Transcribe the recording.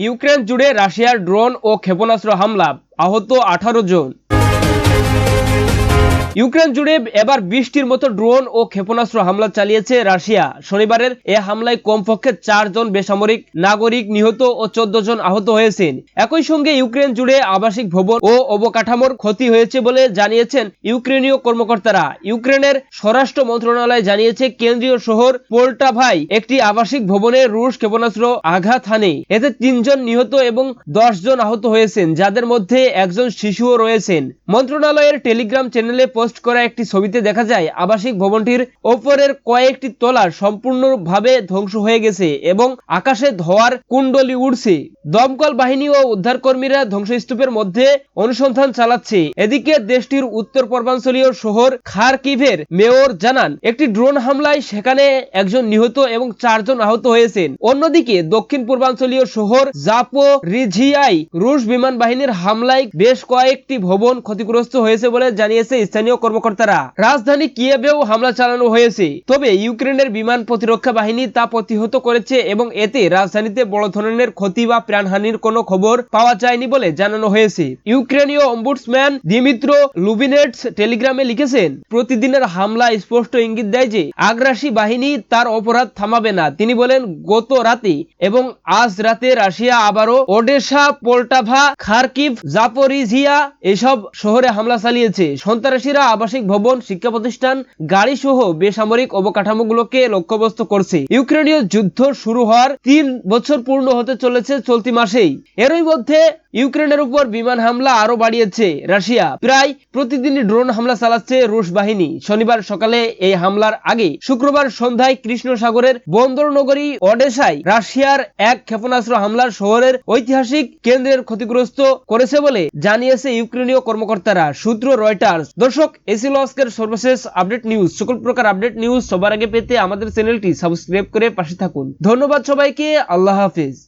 Ukraine জুড়ে রাশিয়ার drone ও ক্ষেপণাস্ত্র হামলা আহত আঠারো জন। ইউক্রেন জুড়ে এবার বৃষ্টির মতো ড্রোন ও ক্ষেপণাস্ত্র হামলা চালিয়েছে রাশিয়া। শনিবারের এ হামলায় কমপক্ষে চারজন বেসামরিক নাগরিক নিহত ও চোদ্দ জন আহত হয়েছেন। একই সঙ্গে ইউক্রেন জুড়ে আবাসিক ভবন ও অবকাঠামোর ক্ষতি হয়েছে বলে জানিয়েছেন ইউক্রেনীয় কর্মকর্তারা। ইউক্রেনের স্বরাষ্ট্র মন্ত্রণালয় জানিয়েছে, কেন্দ্রীয় শহর পোল্টাভাই একটি আবাসিক ভবনে রুশ ক্ষেপণাস্ত্র আঘাত হানে। এতে তিনজন নিহত এবং দশ জন আহত হয়েছেন, যাদের মধ্যে একজন শিশুও রয়েছেন। মন্ত্রণালয়ের টেলিগ্রাম চ্যানেলে পোস্ট করা একটি ছবিতে দেখা যায়, আবাসিক ভবনটির ওপরের কয়েকটি তলা সম্পূর্ণভাবে ধ্বংস হয়ে গেছে এবং আকাশে ধোয়ার কুণ্ডলি উড়ছে। দমকল বাহিনী ও উদ্ধারকর্মীরা ধ্বংসস্তূপের মধ্যে অনুসন্ধান চালাচ্ছে। এদিকে দেশটির উত্তর পূর্বাঞ্চলীয় শহর খারকিভের মেয়র জানান, একটি ড্রোন হামলায় সেখানে একজন নিহত এবং চারজন আহত হয়েছেন। অন্যদিকে দক্ষিণ পূর্বাঞ্চলীয় শহর জাপো রিঝিয়াই রুশ বিমান বাহিনীর হামলায় বেশ কয়েকটি ভবন ক্ষতিগ্রস্ত হয়েছে বলে জানিয়েছে স্থানীয় কর্মকর্তারা, রাজধানী কিয়েভেও হামলা চালানো হয়েছে, তবে ইউক্রেনের বিমান প্রতিরক্ষা বাহিনী তা প্রতিহত করেছে এবং এতে রাজধানীতে বড় ধরনের ক্ষতি বা প্রাণহানির কোনো খবর পাওয়া যায়নি বলে জানানো হয়েছে। ইউক্রেনীয় অম্বুডসম্যান দিমিত্র লুবিনেটস টেলিগ্রামে লিখেছেন, প্রতিদিনের হামলা স্পষ্ট ইঙ্গিত দেয় যে, আগ্রাসী বাহিনী তার অপরাধ থামাবে না। তিনি বলেন, গত রাতে এবং আজ রাতে রাশিয়া আবারও ওডেশা, পোল্টাভা, খারকিভ জাপোরিঝিয়া এসব শহরে হামলা চালিয়েছে। সন্ত্রাসীরা আবাসিক ভবন, শিক্ষা প্রতিষ্ঠান, গাড়ি সহ বেসামরিক অবকাঠামোগুলোকে লক্ষ্যবস্তু করছে। ইউক্রেনীয় যুদ্ধ শুরু হওয়ার তিন বছর পূর্ণ হতে চলেছে চলতি মাসেই। এরই মধ্যে ইউক্রেনের উপর বিমান হামলা আরও বাড়িয়েছে রাশিয়া। প্রায় প্রতিদিনই ড্রোন হামলা চালাচ্ছে রুশ বাহিনী। শনিবার সকালে এই হামলার আগে শুক্রবার সন্ধ্যায় কৃষ্ণ সাগরের বন্দর নগরী অডেসায় রাশিয়ার এক ক্ষেপণাস্ত্র হামলার শহরের ঐতিহাসিক কেন্দ্রের ক্ষতিগ্রস্ত করেছে বলে জানিয়েছে ইউক্রেনীয় কর্মকর্তারা, সূত্র রয়টার্স। দর্শক এসিল লস্কের সর্বশেষ আপডেট নিউজ সকল প্রকার আপডেট নিউজ সবার আগে পেতে আমাদের চ্যানেলটি সাবস্ক্রাইব করে পাশে থাকুন। ধন্যবাদ সবাইকে, আল্লাহ হাফিজ।